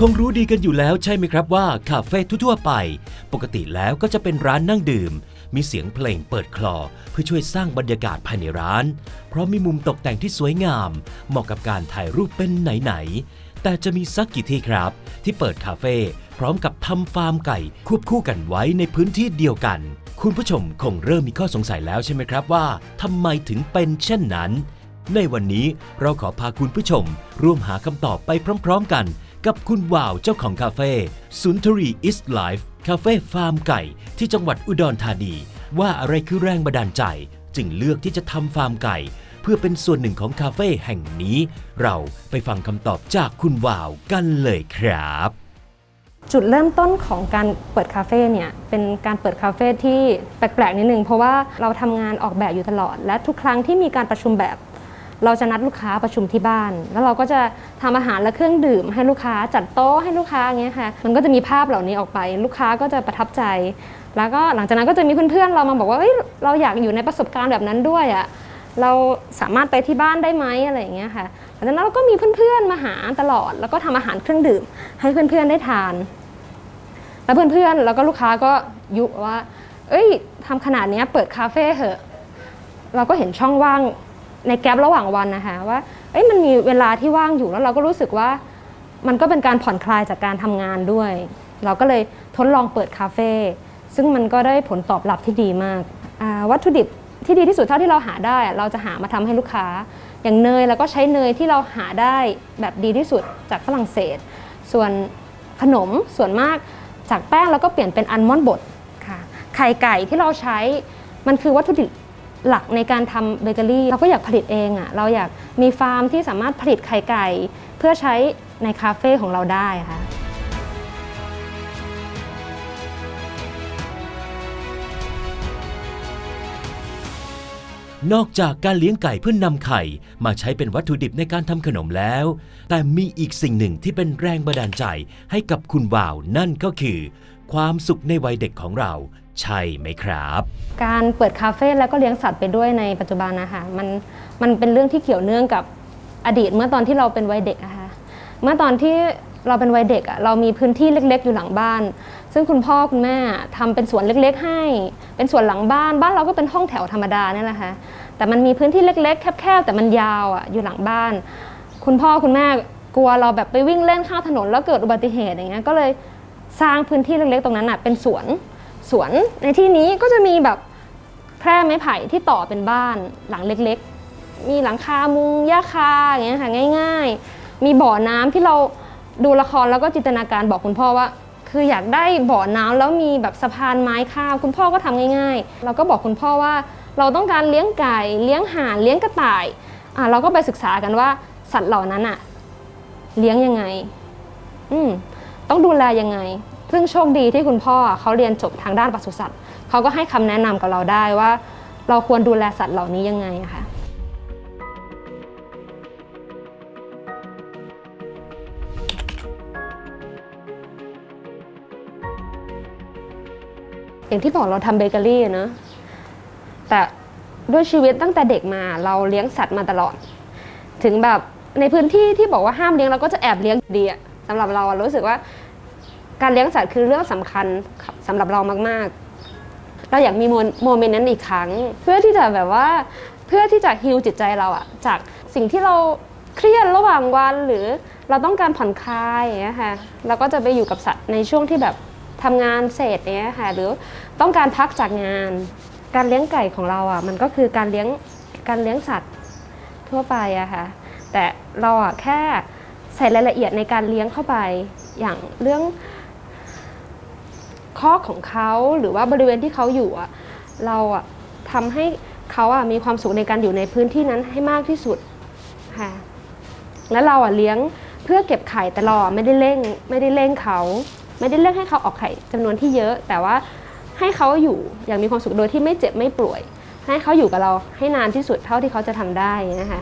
คงรู้ดีกันอยู่แล้วใช่ไหมครับว่าคาเฟ่ทั่วๆไป ปกติแล้วก็จะเป็นร้านนั่งดื่ม มีเสียงเพลงเปิดคลอ เพื่อช่วยสร้างบรรยากาศภายในร้าน เพราะมีมุมตกแต่งที่สวยงาม เหมาะกับการถ่ายรูปเป็นไหนๆแต่จะมีสักกี่ที่ครับ ที่เปิดคาเฟ่พร้อมกับทำฟาร์มไก่ควบคู่กันไว้ในพื้นที่เดียวกัน คุณผู้ชมคงเริ่มมีข้อสงสัยแล้วใช่ไหมครับว่าทำไมถึงเป็นเช่นนั้น ในวันนี้เราขอพาคุณผู้ชม ร่วมหาคำตอบไปพร้อม ๆ กัน กับคุณว่าวเจ้าของคาเฟ่สุนทรีอิสไลฟ์คาเฟ่ฟาร์มไก่ที่จังหวัดอุดรธานี ว่าอะไรคือแรงบันดาลใจ จึงเลือกที่จะทำฟาร์มไก่ เพื่อเป็นส่วนหนึ่งของคาเฟ่แห่งนี้ เราไปฟังคำตอบจากคุณว่าวกันเลยครับ จุดเริ่มต้นของการเปิดคาเฟ่เนี่ยเป็นการเปิดคาเฟ่ที่แปลกๆนิดนึงเพราะว่าเราทำงานออกแบบอยู่ตลอด และทุกครั้งที่มีการประชุมแบบ เราจะนัดลูกค้าประชุมที่บ้าน แล้วเราก็จะทำอาหารและเครื่องดื่ม ให้ลูกค้าจัดโต๊ะให้ลูกค้าอย่างเงี้ยค่ะ มันก็จะมีภาพเหล่านี้ออกไป ลูกค้าก็จะประทับใจ แล้วก็หลังจากนั้นก็จะมีเพื่อนๆเรามาบอกว่าเฮ้ยเราอยากอยู่ในประสบการณ์แบบนั้นด้วยอะ่ะเราสามารถไปที่บ้านได้ไหมอะไรอย่างเงี้ยค่ะหลังจากนั้นเราก็มีเพื่อนๆมาหาตลอด แล้วก็ทำอาหารเครื่องดื่ม ให้เพื่อนๆได้ทาน แล้วเพื่อนๆแล้วก็ลูกค้าก็ยุว่า เอ้ยทำขนาดเนี้ยเปิดคาเฟ่เหอะ เราก็เห็นช่องว่าง ในแกลบระหว่างวันนะคะว่าเอ้ยมันมีเวลาที่ว่างอยู่แล้วเราก็รู้สึกว่ามันก็เป็นการผ่อนคลายจากการทำงานด้วย เราก็เลยทดลองเปิดคาเฟ่ซึ่งมันก็ได้ผลตอบรับที่ดีมาก วัตถุดิบที่ดีที่สุดเท่าที่เราหาได้ เราจะหามาทำให้ลูกค้า อย่างเนยเราก็ใช้เนยที่เราหาได้แบบดีที่สุดจากฝรั่งเศส ส่วนขนมส่วนมากจากแป้งเราก็เปลี่ยนเป็นอัลมอนด์บดค่ะไข่ไก่ที่เราใช้มันคือวัตถุดิบ หลักในการทำเบเกอรี่เราก็อยากผลิตเองอะ่ะเราอยากมีฟาร์มที่สามารถผลิตไข่ไก่ เพื่อใช้ในคาเฟ่ของเราได้ค่ะนอกจากการเลี้ยงไก่เพื่อนนำไข่ มาใช้เป็นวัตถุดิบในการทำขนมแล้ว แต่มีอีกสิ่งหนึ่งที่เป็นแรงบันดาลใจให้กับคุณวาว นั่นก็คือ ความสุขในวัยเด็กของเรา ใช่ไหมครับ การเปิดคาเฟ่แล้วก็เลี้ยงสัตว์ไปด้วยในปัจจุบันนะคะมันมันเป็นเรื่องที่เกี่ยวเนื่องกับอดีตเมื่อตอนที่เราเป็นวัยเด็กอะคะเมื่อตอนที่เราเป็นวัยเด็กอะเรามีพื้นที่เล็ก ๆ อยู่หลังบ้าน ซึ่งคุณพ่อคุณแม่ทำเป็นสวนเล็ก ๆ ให้ เป็นสวนหลังบ้าน บ้านเราก็เป็นห้องแถวธรรมดาเนี่ยแหละค่ะแต่มันมีพื้นที่เล็ก ๆ แคบๆแต่มันยาวอะอยู่หลังบ้าน คุณพ่อคุณแม่กลัวเราแบบไปวิ่งเล่นข้างถนนแล้วเกิดอุบัติเหตุอย่างเงี้ยก็เลยสร้างพื้นที่เล็กๆ ตรงนั้นอะเป็นสวน สวนในที่นี้ก็จะมีแบบแคร่ไม้ไผ่ที่ต่อเป็นบ้านหลังเล็กๆ มีหลังคามุงหญ้าคาอย่างเงี้ยค่ะง่าย ๆ มีบ่อน้ำที่เราดูละครแล้วก็จินตนาการบอกคุณพ่อว่า คืออยากได้บ่อน้ำแล้วมีแบบสะพานไม้ข้าวคุณพ่อก็ทำง่าย ๆ เราก็บอกคุณพ่อว่า เราต้องการเลี้ยงไก่เลี้ยงห่านเลี้ยงกระต่ายอะเราก็ไปศึกษากันว่าสัตว์เหล่านั้นอะเลี้ยงยังไง อืมต้องดูแลยังไง ซึ่งโชคดีที่คุณพ่อเขาเรียนจบทางด้านปศุสัตว์เขาก็ให้คำแนะนำกับเราได้ว่า เราควรดูแลสัตว์เหล่านี้ยังไงอะคะอย่างที่บอกเราทำเบเกอรี่เนอะแต่ด้วยชีวิตตั้งแต่เด็กมาเราเลี้ยงสัตว์มาตลอด ถึงแบบในพื้นที่ที่บอกว่าห้ามเลี้ยงเราก็จะแอบเลี้ยงดีอะสำหรับเรารู้สึกว่า การเลี้ยงสัตว์คือเรื่องสำคัญสำหรับเรามากๆ เราอยากมีโมเมนต์นั้นอีกครั้ง เพื่อที่จะแบบว่าเพื่อที่จะฮิลจิตใจเราอะจากสิ่งที่เราเครียดระหว่างวันหรือเราต้องการผ่อนคลายอย่างเงี้ยค่ะเราก็จะไปอยู่กับสัตว์ในช่วงที่แบบทำงานเสร็จเนี้ยค่ะหรือต้องการพักจากงาน การเลี้ยงไก่ของเราอะมันก็คือการเลี้ยงการเลี้ยงสัตว์ทั่วไปอะค่ะแต่เราอะแค่ใส่รายละเอียดในการเลี้ยงเข้าไปอย่างเรื่อง คอกของเขาหรือว่าบริเวณที่เขาอยู่อะเราอะทำให้เขาอะมีความสุขในการอยู่ในพื้นที่นั้นให้มากที่สุดค่ะแล้วเราอะเลี้ยงเพื่อเก็บไข่แต่เราอะไม่ได้เร่งไม่ได้เร่งเขา ไม่ได้เร่งให้เขาออกไข่จำนวนที่เยอะ แต่ว่าให้เขาอยู่อย่างมีความสุขโดยที่ไม่เจ็บไม่ป่วย ให้เขาอยู่กับเราให้นานที่สุดเท่าที่เขาจะทำได้นะคะ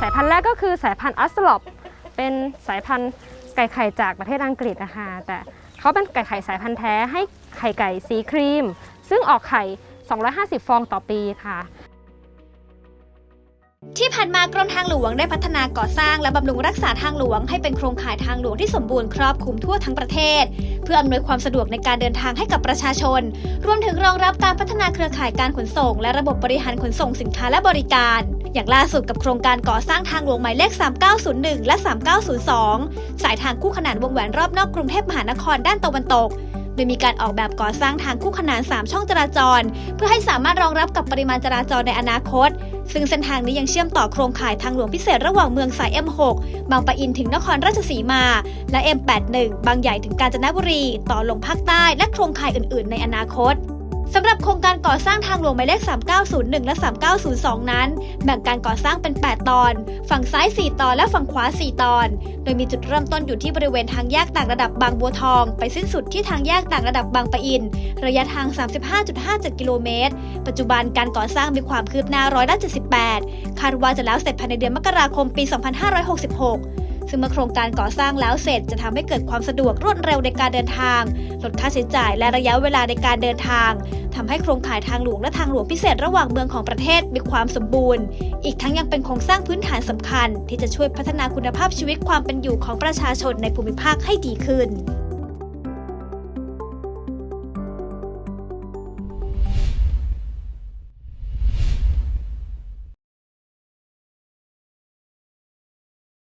สายพันธุ์แรกก็คือสายพันธุ์อัสลอป เป็นสายพันธุ์ไก่ไข่จากประเทศอังกฤษนะคะแต่เขาเป็นไก่ไข่สายพันธุ์แท้ให้ไข่ไก่สีครีม ซึ่งออกไข่ 250 ฟองต่อปีค่ะที่ผ่านมากรมทางหลวงได้พัฒนาก่อสร้างและบำรุงรักษาทางหลวงให้เป็นโครงข่ายทางหลวงที่สมบูรณ์ครอบคลุมทั่วทั้งประเทศ เพื่ออำนวยความสะดวกในการเดินทางให้กับประชาชน รวมถึงรองรับการพัฒนาเครือข่ายการขนส่ง และระบบบริหารขนส่งสินค้าและบริการ อย่างล่าสุดกับโครงการก่อสร้างทางหลวงหมายเลข 3901 และ 3902 สายทางคู่ขนานวงแหวนรอบนอกกรุงเทพมหานครด้านตะวันตก โดยมีการออกแบบก่อสร้างทางคู่ขนาน 3 ช่องจราจร เพื่อให้สามารถรองรับกับปริมาณจราจรในอนาคต ซึ่งเส้นทางนี้ยังเชื่อมต่อโครงข่ายทางหลวงพิเศษระหว่างเมืองสาย M6 บางปะอินถึงนครราชสีมา และ M81 บางใหญ่ถึงกาญจนบุรี ต่อลงภาคใต้และโครงข่ายอื่น ๆ ในอนาคต สำหรับโครงการก่อสร้างทางหลวงหมายเลข 3901 และ 3902 นั้น แบ่งการก่อสร้างเป็น 8 ตอน ฝั่งซ้าย 4 ตอน และฝั่งขวา 4 ตอน โดยมีจุดเริ่มต้นอยู่ที่บริเวณทางแยกต่างระดับบางบัวทอง ไปสิ้นสุดที่ทางแยกต่างระดับบางปะอิน ระยะทาง 35.57 กิโลเมตร ปัจจุบันการก่อสร้างมีความคืบหน้าร้อยละ78 คาดว่าจะแล้วเสร็จภายในเดือนมกราคมปี 2566 ซึ่งเมื่อโครงการก่อสร้างแล้วเสร็จจะทำให้เกิดความสะดวกรวดเร็วในการเดินทาง ลดค่าใช้จ่ายและระยะเวลาในการเดินทางทำให้โครงข่ายทางหลวงและทางหลวงพิเศษระหว่างเมืองของประเทศมีความสมบูรณ์ อีกทั้งยังเป็นโครงสร้างพื้นฐานสำคัญ ที่จะช่วยพัฒนาคุณภาพชีวิตความเป็นอยู่ของประชาชนในภูมิภาคให้ดีขึ้น